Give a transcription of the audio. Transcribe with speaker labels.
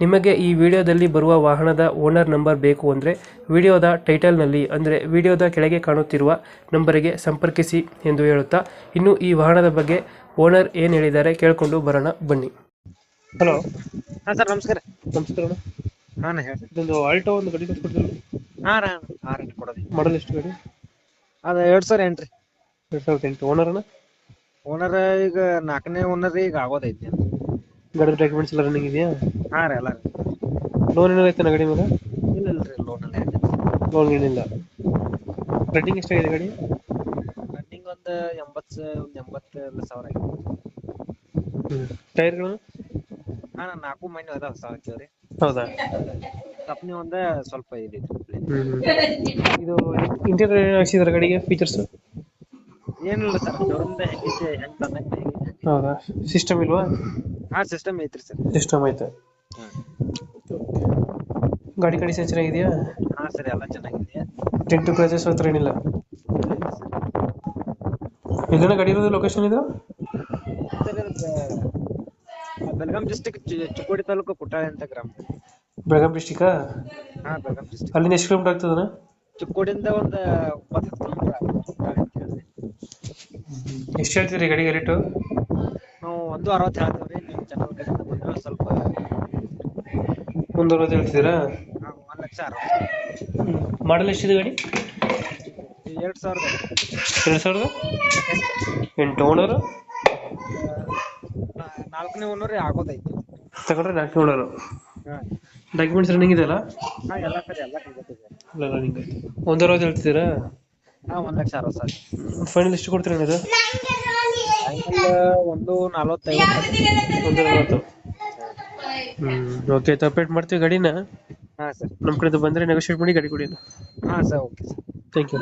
Speaker 1: ನಿಮಗೆ ಈ ವಿಡಿಯೋದಲ್ಲಿ ಬರುವ ವಾಹನದ ಓನರ್ ನಂಬರ್ ಬೇಕು ಅಂದರೆ ವಿಡಿಯೋದ ಟೈಟಲ್ನಲ್ಲಿ ಅಂದರೆ ವಿಡಿಯೋದ ಕೆಳಗೆ ಕಾಣುತ್ತಿರುವ ನಂಬರಿಗೆ ಸಂಪರ್ಕಿಸಿ ಎಂದು ಹೇಳುತ್ತಾ ಇನ್ನು ಈ ವಾಹನದ ಬಗ್ಗೆ ಓನರ್ ಏನು ಹೇಳಿದ್ದಾರೆ ಕೇಳಿಕೊಂಡು ಬರೋಣ ಬನ್ನಿ. ಹಲೋ.
Speaker 2: ಹಾಂ ಸರ್ ನಮಸ್ಕಾರ.
Speaker 1: ನಮಸ್ಕಾರ
Speaker 2: ಹಾಂ ಹೇಳ್ರಿ
Speaker 1: ಇದೊಂದು ಆಲ್ಟೋ ಒಂದು ಗಡಿ
Speaker 2: ಹಾಂ ರೀ ಹಾಂ ಕೊಡೋದು ಕೊಡೋದಿ.
Speaker 1: ಮಾಡಲ್ ಎಷ್ಟು ಗಡಿ?
Speaker 2: ಅದು ಎರಡು ಸಾವಿರ ಎಂಟ್ರಿ
Speaker 1: ಎರಡು ಸಾವಿರದ ಎಂಟು. ಓನರ್ನ
Speaker 2: ಓನರ್ ಈಗ ನಾಲ್ಕನೇ ಓನರ್ ಈಗ ಆಗೋದೈತಿ
Speaker 1: ಗಾಡಿ ಡಾಕ್ಯುಮೆಂಟ್ಸ್ ಎಲ್ಲ ರನ್ನಿಂಗ್ ಇದೆಯಾ?
Speaker 2: ಹಾಂ ರೀ ಎಲ್ಲ
Speaker 1: ಲೋನ್ ಏನಾರು ಐತೆ ಗಾಡಿ ಮೇಲೆ?
Speaker 2: ಇಲ್ಲ ಇಲ್ಲ ರೀ ಲೋನ್ ಎಲ್ಲ
Speaker 1: ಲೋನ್ ಏನಿಲ್ಲ. ರನ್ನಿಂಗ್ ಎಷ್ಟಾಗಿದೆ ಗಾಡಿ?
Speaker 2: ರನ್ನಿಂಗ್ ಒಂದು ಎಂಬತ್ತು ಒಂದು ಎಂಬತ್ತು ಸಾವಿರ ಆಗಿದೆ.
Speaker 1: ಟೈರ್ಗಳು?
Speaker 2: ಹಾಂ ನಾನು ನಾಲ್ಕು ಮೈನ್ ಅದಾವೆ ಸಾವಿರ ಕೇಳಿ
Speaker 1: ಹೌದಾ?
Speaker 2: ಕಂಪ್ನಿ ಒಂದ ಸ್ವಲ್ಪ ಇದೆ
Speaker 1: ಇದು ಇಂಟೀರಿಯರ್ ಏನು ಹಾಕ್ಸಿದಾರೆ ಗಾಡಿಗೆ ಫೀಚರ್ಸ್
Speaker 2: ಏನಿಲ್ಲ ಸರ್ ಹೆಂಗಿದೆ ಹೆಂಗೆ ತಂದಂಗೆ
Speaker 1: ಹೌದಾ? ಸಿಸ್ಟಮ್ ಇಲ್ವಾ?
Speaker 2: ಹಾಂ ಸಿಸ್ಟಮ್ ಐತ್ರಿ ಸರ್
Speaker 1: ಸಿಸ್ಟಮ್ ಐತೆ. ಗಾಡಿ ಕಂಡೀಷನ್ ಚೆನ್ನಾಗಿದೆಯಾ?
Speaker 2: ಹಾಂ ಸರ್ ಎಲ್ಲ ಚೆನ್ನಾಗಿದೆ.
Speaker 1: ಟೆಂಟ್ ಟು ಕ್ರಾಚಸ್ ಹತ್ರ ಏನಿಲ್ಲ. ಇದನ್ನ ಗಾಡಿ ಇರೋದು ಲೊಕೇಶನ್ ಇದು?
Speaker 2: ಸರ್ ಬೆಳಗಾಂ ಡಿಸ್ಟಿಕ್ ಚಿಕ್ಕೋಡಿ ತಾಲೂಕು ಪುಟ್ಟಾಳೆ ಅಂತ ಗ್ರಾಮ.
Speaker 1: ಬೆಳಗಾಂ ಡಿಸ್ಟಿಕ್
Speaker 2: ಹಾಂ ಬೆಳಗಾಂ ಡಿಸ್ಟಿಕ್
Speaker 1: ಅಲ್ಲಿಂದ ಎಷ್ಟು ಕಿಲೋಮೀಟರ್ ಆಗ್ತದನ
Speaker 2: ಚಿಕ್ಕೋಡಿಯಿಂದ ಒಂದು ಒಂಬತ್ತು ಕಿಲೋಮೀಟರ್
Speaker 1: ಎಷ್ಟು ಹೇಳ್ತೀರಿ ಗಾಡಿಗೆ ರೇಟು
Speaker 2: ನಾವು ಒಂದು ಅರವತ್ತು ಹೇಳ್ತೀವಿ. ಚಾನಲ್ ಕಡೆಯಿಂದ ಬಂದ್ರೆ ಸ್ವಲ್ಪ
Speaker 1: ಒಂದು ಅರವತ್ತು ಹೇಳ್ತಿದ್ದೀರಾ?
Speaker 2: ಒಂದು ಲಕ್ಷ ಅರವತ್ತು
Speaker 1: ಮಾಡಲ್ ಎಷ್ಟಿದೆ ಗಾಡಿ?
Speaker 2: ಎರಡು ಸಾವಿರದ.
Speaker 1: ಎರಡು ಸಾವಿರದ? ಎಂಟು ಓನರು?
Speaker 2: ನಾಲ್ಕನೇ ಓನರ್ ಆಗೋದೈತಿ.
Speaker 1: ತಗೊಂಡ್ರೆ ನಾಲ್ಕನೇ ಓನರು.
Speaker 2: ಹಾಂ.
Speaker 1: ಡಾಕ್ಯುಮೆಂಟ್ಸ್ ರನ್ನಿಂಗ್ ಇದೆಯಲ್ಲ?
Speaker 2: ಹಾಂ ಎಲ್ಲ ಸರಿ ಎಲ್ಲ ಸಿಗುತ್ತೆ
Speaker 1: ಎಲ್ಲ ರನ್ನಿಂಗ್ ಐತೆ ಒಂದು ಅರವತ್ತು ಹೇಳ್ತಿದ್ದೀರಾ?
Speaker 2: ಹಾಂ ಒಂದು ಲಕ್ಷ ಅರವತ್ತು ಸಾವಿರ.
Speaker 1: ಫೈನಲ್ ಎಷ್ಟು ಕೊಡ್ತೀರಾ ಇದು
Speaker 2: ಫೈನಲ್ ಒಂದು
Speaker 1: ನಲವತ್ತೈದು. ಹ್ಮ್ ಓಕೆ ತಪ್ಪೇಟ್ ಮಾಡ್ತೀವಿ ಗಾಡಿನ.
Speaker 2: ಹಾ ಸರ್.
Speaker 1: ನಮ್ಮ ಕಡೆದು ಬಂದ್ರೆ ನೆಗೋಷಿಯೇಟ್ ಮಾಡಿ ಗಾಡಿ ಕೊಡಿ
Speaker 2: ಹಾಂ sir okay sir.
Speaker 1: Thank you